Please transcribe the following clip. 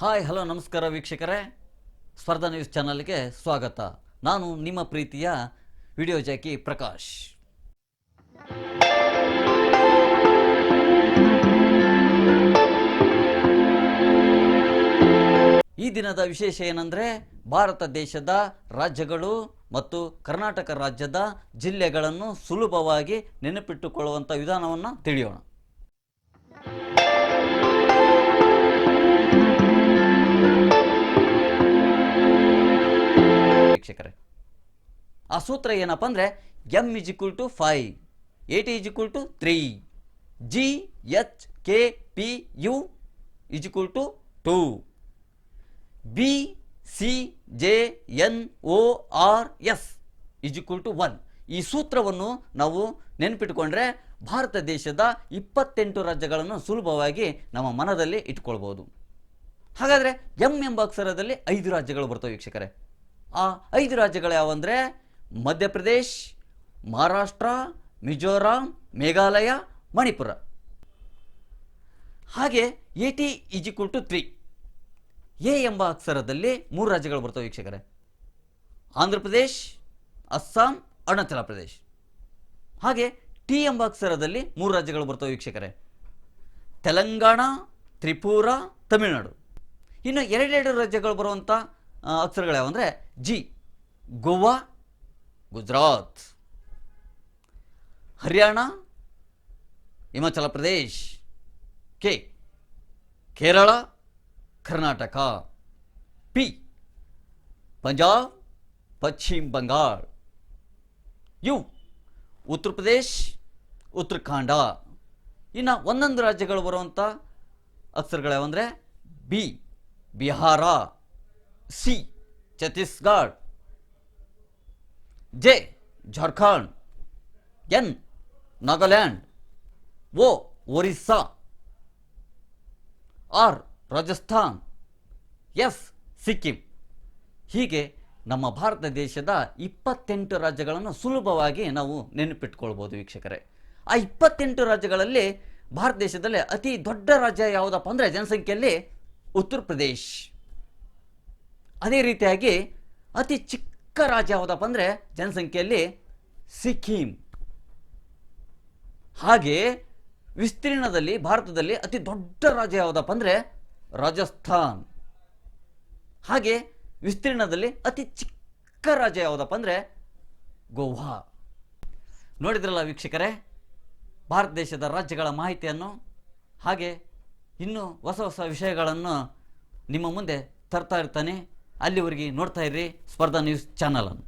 Hi, hello, ನಮಸ್ಕಾರ ವೀಕ್ಷಕರೇ. ಸ್ಪರ್ಧಾ ನ್ಯೂಸ್ ಚಾನಲ್ಗೆ ಸ್ವಾಗತ. ನಾನು ನಿಮ್ಮ ಪ್ರೀತಿಯ ವಿಡಿಯೋ ಜಾಕಿ ಪ್ರಕಾಶ್. ಈ ದಿನದ ವಿಶೇಷ ಏನಂದರೆ, ಭಾರತ ದೇಶದ ರಾಜ್ಯಗಳು ಮತ್ತು ಕರ್ನಾಟಕ ರಾಜ್ಯದ ಜಿಲ್ಲೆಗಳನ್ನು ಸುಲಭವಾಗಿ ನೆನಪಿಟ್ಟುಕೊಳ್ಳುವಂಥ ವಿಧಾನವನ್ನು ತಿಳಿಯೋಣ. ಆ ಸೂತ್ರ ಏನಪ್ಪ ಅಂದರೆ M is equal to five A T is to three G H K P U is equal to two B C J N O R S is equal to one ಈ ಸೂತ್ರವನ್ನು ನಾವು ನೆನಪಿಟ್ಕೊಂಡ್ರೆ ಭಾರತ ದೇಶದ ಇಪ್ಪತ್ತೆಂಟು ರಾಜ್ಯಗಳನ್ನು ಸುಲಭವಾಗಿ ನಮ್ಮ ಮನದಲ್ಲಿ ಇಟ್ಕೊಳ್ಬೋದು. ಹಾಗಾದರೆ ಎಂ ಎಂಬ ಅಕ್ಷರದಲ್ಲಿ ಐದು ರಾಜ್ಯಗಳು ಬರ್ತವೆ ವೀಕ್ಷಕರೇ. ಆ ಐದು ರಾಜ್ಯಗಳು ಯಾವಂದರೆ ಮಧ್ಯಪ್ರದೇಶ್, ಮಹಾರಾಷ್ಟ್ರ, ಮಿಜೋರಾಂ, ಮೇಘಾಲಯ, ಮಣಿಪುರ. ಹಾಗೆ A T is equal to three. A ಎಂಬ ಅಕ್ಷರದಲ್ಲಿ ಮೂರು ರಾಜ್ಯಗಳು ಬರ್ತವೆ ವೀಕ್ಷಕರೇ. ಆಂಧ್ರ ಪ್ರದೇಶ್, ಅಸ್ಸಾಂ, ಅರುಣಾಚಲ ಪ್ರದೇಶ್. ಹಾಗೆ ಟಿ ಎಂಬ ಅಕ್ಷರದಲ್ಲಿ ಮೂರು ರಾಜ್ಯಗಳು ಬರ್ತವೆ ವೀಕ್ಷಕರೇ. ತೆಲಂಗಾಣ, ತ್ರಿಪುರ, ತಮಿಳುನಾಡು. ಇನ್ನು ಎರಡೆರಡು ರಾಜ್ಯಗಳು ಬರುವಂಥ ಅಕ್ಷರಗಳು ಯಾವಂದರೆ G, Goa Gujarat, Haryana, Himachal Pradesh, K, Kerala, Karnataka, P, Punjab, Paschim Bangala, U, Uttar Pradesh, Uttarakhand. ಇನ್ನು ಒಂದೊಂದು ರಾಜ್ಯಗಳು ಬರುವಂಥ ಅಕ್ಷರಗಳ್ಯಾವಂದರೆ B, Bihar, C, Chhattisgarh. J Jharkhand N, Nagaland O Orissa, R, Rajasthan, S, Sikkim. ಹೀಗೆ ನಮ್ಮ ಭಾರತ ದೇಶದ ಇಪ್ಪತ್ತೆಂಟು ರಾಜ್ಯಗಳನ್ನು ಸುಲಭವಾಗಿ ನಾವು ನೆನಪಿಟ್ಕೊಳ್ಬೋದು ವೀಕ್ಷಕರೇ. ಆ ಇಪ್ಪತ್ತೆಂಟು ರಾಜ್ಯಗಳಲ್ಲಿ ಭಾರತ ದೇಶದಲ್ಲಿ ಅತಿ ದೊಡ್ಡ ರಾಜ್ಯ ಯಾವುದಪ್ಪ ಅಂದರೆ ಜನಸಂಖ್ಯೆಯಲ್ಲಿ ಉತ್ತರ ಪ್ರದೇಶ್. ಅದೇ ರೀತಿಯಾಗಿ ಅತಿ ಚಿಕ್ಕ ರಾಜ್ಯ ಯಾವುದಪ್ಪ ಅಂದರೆ ಜನಸಂಖ್ಯೆಯಲ್ಲಿ ಸಿಕ್ಕಿಂ. ಹಾಗೆ ವಿಸ್ತೀರ್ಣದಲ್ಲಿ ಭಾರತದಲ್ಲಿ ಅತಿ ದೊಡ್ಡ ರಾಜ್ಯ ಯಾವುದಪ್ಪ ಅಂದರೆ ರಾಜಸ್ಥಾನ್. ಹಾಗೆ ವಿಸ್ತೀರ್ಣದಲ್ಲಿ ಅತಿ ಚಿಕ್ಕ ರಾಜ್ಯ ಯಾವುದಪ್ಪ ಅಂದರೆ ಗೋವಾ. ನೋಡಿದ್ರಲ್ಲ ವೀಕ್ಷಕರೇ, ಭಾರತ ದೇಶದ ರಾಜ್ಯಗಳ ಮಾಹಿತಿಯನ್ನು? ಹಾಗೆ ಇನ್ನೂ ಹೊಸ ಹೊಸ ವಿಷಯಗಳನ್ನು ನಿಮ್ಮ ಮುಂದೆ ತರ್ತಾ ಇರ್ತಾನೆ. ಅಲ್ಲಿವರೆಗೆ ನೋಡ್ತಾ ಇರ್ರಿ ಸ್ಪರ್ಧಾ ನ್ಯೂಸ್ ಚಾನಲನ್ನು